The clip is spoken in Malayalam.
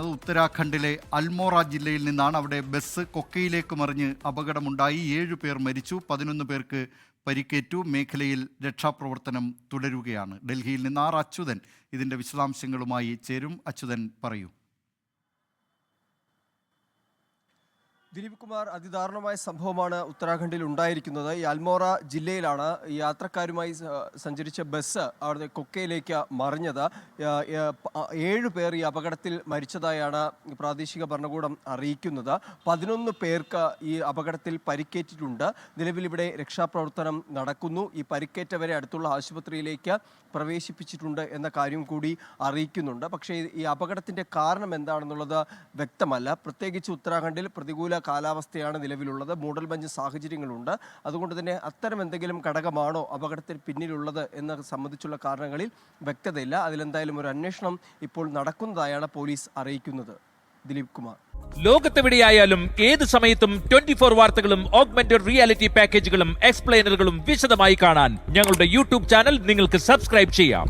ഉത്തരാഖണ്ഡിലെ അൽമോറ ജില്ലയിൽ നിന്നാണ്. അവിടെ ബസ് കൊക്കയിലേക്ക് മറിഞ്ഞ് അപകടമുണ്ടായി. ഏഴു പേർ മരിച്ചു പതിനൊന്ന് പേർക്ക് പരിക്കേറ്റു. മേഖലയിൽ രക്ഷാപ്രവർത്തനം തുടരുകയാണ്. ഡൽഹിയിൽ നിന്ന് ആർ അച്യുതൻ ഇതിന്റെ വിശദാംശങ്ങളുമായി ചേരും. അച്യുതൻ പറയൂ. ദിലീപ് കുമാർ അതിദാരുണമായ സംഭവമാണ് ഉത്തരാഖണ്ഡിൽ ഉണ്ടായിരിക്കുന്നത്. ഈ അൽമോറ ജില്ലയിലാണ് യാത്രക്കാരുമായി സഞ്ചരിച്ച ബസ് അവിടെ കൊക്കയിലേക്ക് മറിഞ്ഞത്. ഏഴ് പേർ ഈ അപകടത്തിൽ മരിച്ചതായാണ് പ്രാദേശിക ഭരണകൂടം അറിയിക്കുന്നത്. പതിനൊന്ന് പേർക്ക് ഈ അപകടത്തിൽ പരിക്കേറ്റിട്ടുണ്ട്. നിലവിൽ ഇവിടെ രക്ഷാപ്രവർത്തനം നടക്കുന്നു. ഈ പരിക്കേറ്റവരെ അടുത്തുള്ള ആശുപത്രിയിലേക്ക് പ്രവേശിപ്പിച്ചിട്ടുണ്ട് എന്ന കാര്യം കൂടി അറിയിക്കുന്നുണ്ട്. പക്ഷേ ഈ- അപകടത്തിന്റെ കാരണം എന്താണെന്നുള്ളത് വ്യക്തമല്ല. പ്രത്യേകിച്ച് ഉത്തരാഖണ്ഡിൽ പ്രതികൂല കാലാവസ്ഥയാണ് നിലവിലുള്ളത്. മൂടൽമഞ്ഞ് സാഹചര്യങ്ങളുണ്ട്. അതുകൊണ്ട് തന്നെ അത്തരം എന്തെങ്കിലും ഘടകമാണോ അപകടത്തിന് പിന്നിലുള്ളത് എന്ന സംബന്ധിച്ചുള്ള കാരണങ്ങളിൽ വ്യക്തതയില്ല. അതിലെന്തായാലും ഒരു അന്വേഷണം ഇപ്പോൾ നടക്കുന്നതായാണ് പോലീസ് അറിയിക്കുന്നത്. ദിലീപ് കുമാർ. ലോകത്തെവിടെയായാലും ഏത് സമയത്തും ട്വന്റി ഫോർ വാർത്തകളും ഓഗ്മെന്റഡ് റിയാലിറ്റി പാക്കേജുകളും എക്സ്പ്ലെയിനറുകളും വിശദമായി കാണാൻ ഞങ്ങളുടെ യൂട്യൂബ് ചാനൽ നിങ്ങൾക്ക് സബ്സ്ക്രൈബ് ചെയ്യാം.